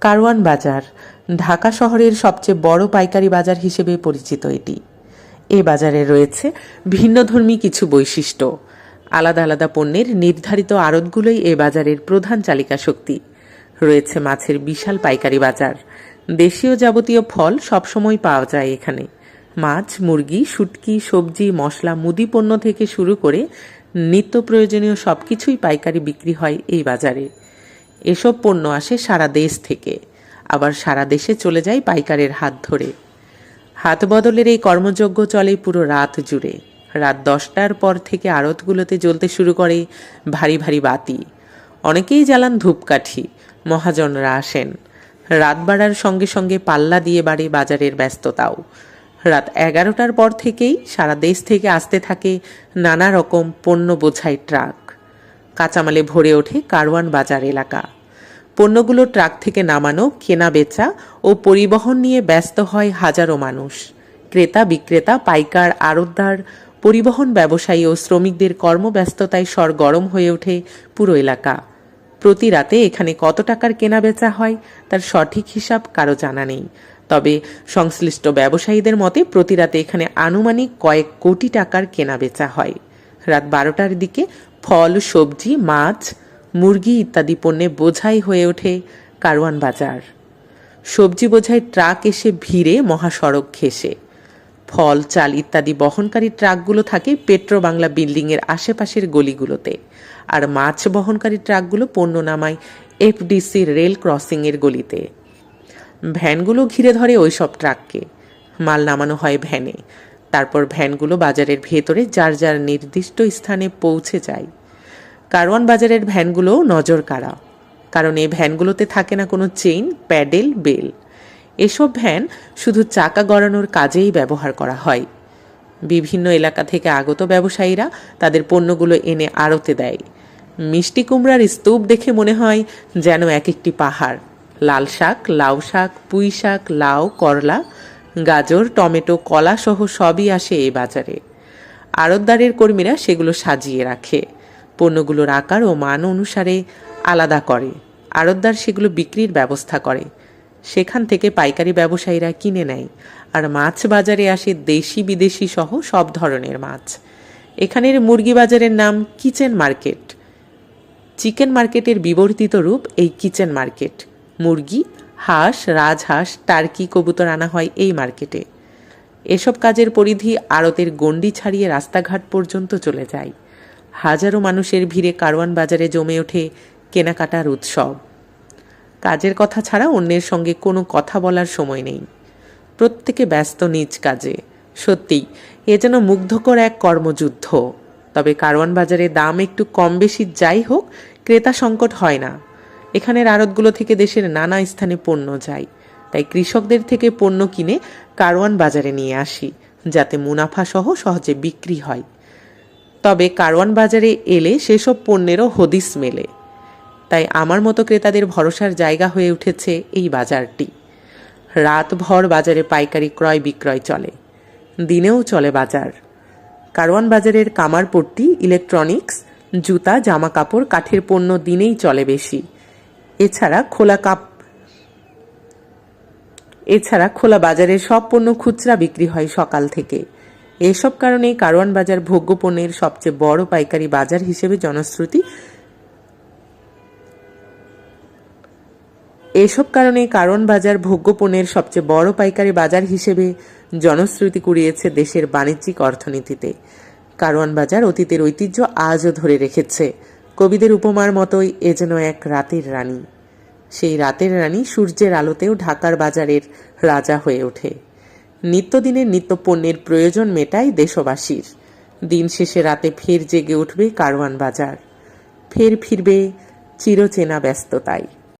কারওয়ান বাজার, ঢাকা শহরের সবচেয়ে বড় পাইকারি বাজার হিসেবে পরিচিত এটি। এ বাজারে রয়েছে ভিন্নধর্মী কিছু বৈশিষ্ট্য। আলাদা আলাদা পণ্যের নির্ধারিত আড়তগুলোই এ বাজারের প্রধান চালিকা শক্তি। রয়েছে মাছের বিশাল পাইকারি বাজার। দেশীয় যাবতীয় ফল সবসময় পাওয়া যায় এখানে। মাছ, মুরগি, শুটকি, সবজি, মশলা, মুদি পণ্য থেকে শুরু করে নিত্য প্রয়োজনীয় সবকিছুই পাইকারি বিক্রি হয় এই বাজারে। এসব পণ্য আসে সারা দেশ থেকে। আবার সারা দেশে চলে যায় পাইকারের হাত ধরে। হাত বদলের এই কর্মযজ্ঞ চলে পুরো রাত জুড়ে। রাত দশটার পর থেকে আড়তগুলোতে জ্বলতে শুরু করে ভারী ভারী বাতি। অনেকেই জ্বালান ধূপকাঠি। মহাজনরা আসেন। রাত বাড়ার সঙ্গে সঙ্গে পাল্লা দিয়ে বাড়ে বাজারের ব্যস্ততাও। রাত এগারোটার পর থেকেই সারা দেশ থেকে আসতে থাকে নানা রকম পণ্য বোঝাই ট্রাক। কাঁচামালে ভরে ওঠে কারওয়ান বাজার এলাকা। পণ্যগুলো ট্রাক থেকে নামানো, কেনা, বেচা ও পরিবহন নিয়ে ব্যস্ত হয় হাজারো মানুষ। ক্রেতা, বিক্রেতা, পাইকার, আড়তদার, পরিবহন ব্যবসায়ী ও শ্রমিকদের কর্মব্যস্ততায় সরগরম হয়ে ওঠে পুরো এলাকা। প্রতি রাতে এখানে কত টাকার কেনা বেচা হয়, তার সঠিক হিসাব কারও জানা নেই। তবে সংশ্লিষ্ট ব্যবসায়ীদের মতে প্রতি রাতে এখানে আনুমানিক কয়েক কোটি টাকার কেনা বেচা হয়। রাত বারোটার দিকে ফল, সবজি, মাছ মুরগি ইত্যাদি পণ্যে বোঝাই হয়ে ওঠে কারওয়ান বাজার। সবজি বোঝাই ট্রাক এসে ভিড়ে মহাসড়ক ঘেঁষে। ফল, চাল ইত্যাদি বহনকারী ট্রাকগুলো থাকে পেট্রো বাংলা বিল্ডিংয়ের আশেপাশের গলিগুলোতে। আর মাছ বহনকারী ট্রাকগুলো পণ্য নামায় এফডিসি রেল ক্রসিংয়ের গলিতে। ভ্যানগুলো ঘিরে ধরে ওই সব ট্রাককে। মাল নামানো হয় ভ্যানে। তারপর ভ্যানগুলো বাজারের ভেতরে যার যার নির্দিষ্ট স্থানে পৌঁছে যায়। কারওয়ান বাজারের ভ্যানগুলোও নজর কাড়া। কারণ এই ভ্যানগুলোতে থাকে না কোনো চেইন, প্যাডেল, বেল। এসব ভ্যান শুধু চাকা গড়ানোর কাজেই ব্যবহার করা হয়। বিভিন্ন এলাকা থেকে আগত ব্যবসায়ীরা তাদের পণ্যগুলো এনে আড়তে দেয়। মিষ্টি কুমড়ার স্তূপ দেখে মনে হয় যেন এক একটি পাহাড়। লাল শাক, লাউ শাক, পুঁই শাক, লাউ, করলা, গাজর, টমেটো কলা সহ সবই আসে এই বাজারে। আড়তদারের কর্মীরা সেগুলো সাজিয়ে রাখে। পণ্যগুলোর আকার ও মান অনুসারে আলাদা করে। আড়তদার সেগুলো বিক্রির ব্যবস্থা করে। সেখান থেকে পাইকারি ব্যবসায়ীরা কিনে নেয়। আর মাছ বাজারে আসে দেশি বিদেশি সহ সব ধরনের মাছ। এখানের মুরগি বাজারের নাম কিচেন মার্কেট। চিকেন মার্কেটের বিবর্তিত রূপ এই কিচেন মার্কেট। মুরগি, হাঁস, রাজহাঁস, টার্কি, কবুতর আনা হয় এই মার্কেটে। এসব কাজের পরিধি আড়তের গণ্ডি ছাড়িয়ে রাস্তাঘাট পর্যন্ত চলে যায়। হাজারো মানুষের ভিড়ে কারওয়ান বাজারে জমে ওঠে কেনাকাটার উৎসব। কাজের কথা ছাড়া অন্যের সঙ্গে কোনো কথা বলার সময় নেই। প্রত্যেকে ব্যস্ত নিজ কাজে। সত্যিই, এ যেন মুগ্ধকর এক কর্মযুদ্ধ। তবে কারওয়ান বাজারে দাম একটু কম বেশি যাই হোক, ক্রেতা সংকট হয় না। এখানের আড়তগুলো থেকে দেশের নানা স্থানে পণ্য যায়। তাই কৃষকদের থেকে পণ্য কিনে কারওয়ান বাজারে নিয়ে আসি, যাতে মুনাফা সহ সহজে বিক্রি হয়। তবে কারওয়ান বাজারে এলে সেসব পণ্যেরও হদিস মেলে। তাই আমার মতো ক্রেতাদের ভরসার জায়গা হয়ে উঠেছে এই বাজারটি। রাতভর বাজারে পাইকারি ক্রয় বিক্রয় চলে। দিনেও চলে বাজার। কারওয়ান বাজারের কামারপট্টি, ইলেকট্রনিক্স, জুতা জামা কাপড় কাঠের পণ্য দিনেই চলে বেশি। এছাড়া খোলা কাপ এছাড়া খোলা বাজারের সব পণ্য খুচরা বিক্রি হয় সকাল থেকে। এসব কারণেই কারওয়ান বাজার ভোগ্য পণ্যের সবচেয়ে বড় পাইকারি বাজার হিসেবে জনশ্রুতি। এসব কারণে কারণ বাজার ভোগ্য পণ্যের সবচেয়ে বড় পাইকারি বাজার হিসেবে জনশ্রুতি কুড়িয়েছে দেশের বাণিজ্যিক অর্থনীতিতে। কারওয়ান বাজার অতীতের ঐতিহ্য আজও ধরে রেখেছে। কবিদের উপমার মতোই এ যেন এক রাতের রানী। সেই রাতের রানী সূর্যের আলোতেও ঢাকার বাজারের রাজা হয়ে ওঠে। নিত্যদিনের নিত্য পণ্যের প্রয়োজন মেটায় দেশবাসীর। দিন শেষে রাতে ফের জেগে উঠবে কারওয়ান বাজার। ফের ফিরবে চিরচেনা ব্যস্ততায়।